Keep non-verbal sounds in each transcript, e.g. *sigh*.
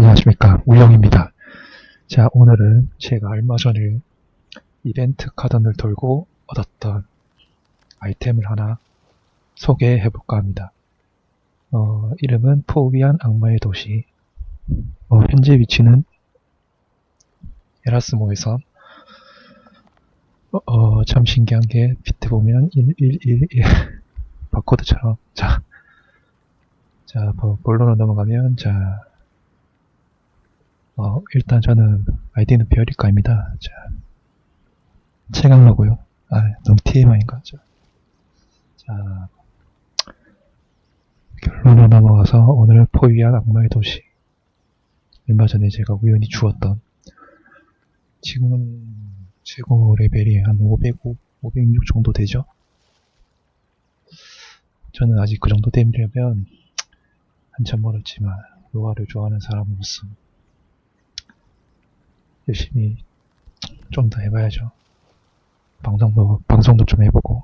안녕하십니까. 우영입니다. 자 오늘은 제가 얼마 전에 이벤트 카던을 돌고 얻었던 아이템을 하나 소개해 볼까 합니다. 어, 이름은 포위한 악마의 도시. 어, 현재 위치는 에라스모에서 어, 어, 참 신기한 게 비트 보면 1111 *laughs* 바코드처럼. 자, 자 뭐, 본론으로 넘어가면 자 어, 일단 저는 아이디는 별이가입니다. 자, 최강로고요. 아, 너무 TMI인가? 자, 자, 결론으로 넘어가서 오늘 포위한 악마의 도시. 얼마 전에 제가 우연히 주었던 지금은 최고 레벨이 한 505, 506 정도 되죠? 저는 아직 그 정도 되려면 한참 멀었지만 로아를 좋아하는 사람으로서 열심히 좀 더 해봐야죠. 방송도, 방송도 좀 해보고.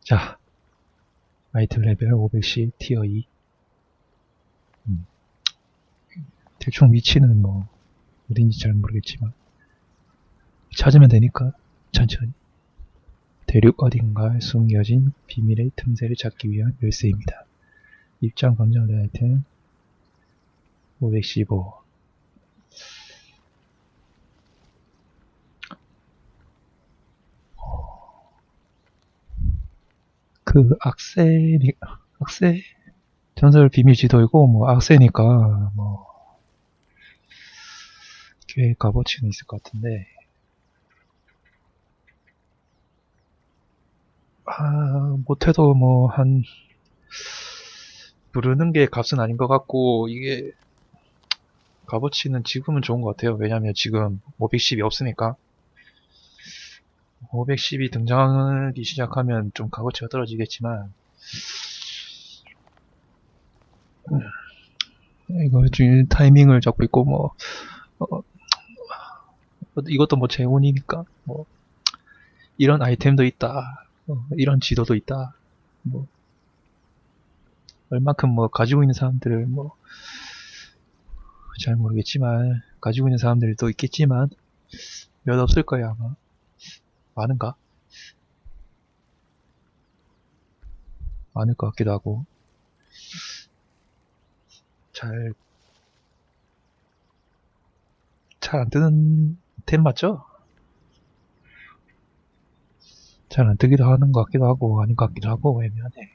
자, 아이템 레벨 510 티어 2. 음. 대충 위치는 뭐, 어딘지 잘 모르겠지만, 찾으면 되니까, 천천히. 대륙 어딘가에 숨겨진 비밀의 틈새를 찾기 위한 열쇠입니다. 입장 검정된 아이템 515 그 악세니 악세 전설 비밀 지도이고 뭐 악세니까 뭐꽤 값어치는 있을 것 같은데. 아 못해도 뭐 한 부르는 게 값은 아닌 것 같고 이게 값어치는 지금은 좋은 것 같아요. 왜냐면 지금 510이 없으니까 510이 등장하기 시작하면 좀 값어치가 떨어지겠지만. 음, 이거 지금 타이밍을 잡고 있고 뭐 어, 이것도 뭐 재혼이니까 뭐 이런 아이템도 있다. 어, 이런 지도도 있다. 뭐 얼만큼 뭐 가지고 있는 사람들을 뭐 잘 모르겠지만 가지고 있는 사람들도 있겠지만 몇 없을 거야 아마 많은가? 많을 것 같기도 하고 잘 잘 안 뜨는 템 맞죠? 잘 안 뜨기도 하는 것 같기도 하고 아닌 것 같기도 하고 애매하네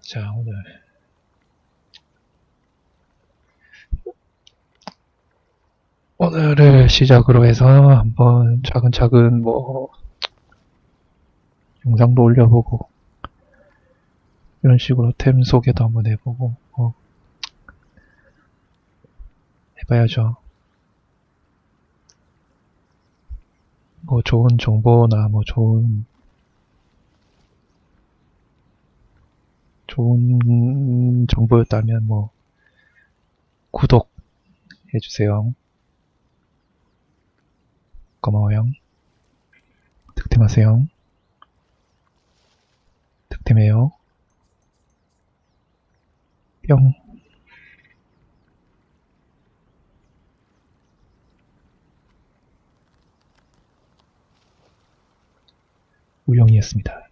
자 오늘 오늘을 시작으로 해서 한번 차근차근 뭐 영상도 올려보고 이런 식으로 템 소개도 한번 해보고 뭐 해봐야죠. 뭐 좋은 정보나 뭐 좋은 좋은 정보였다면 뭐 구독 해주세요. 고마워요. 득템하세요. 득템해요. 뿅. 우영이었습니다.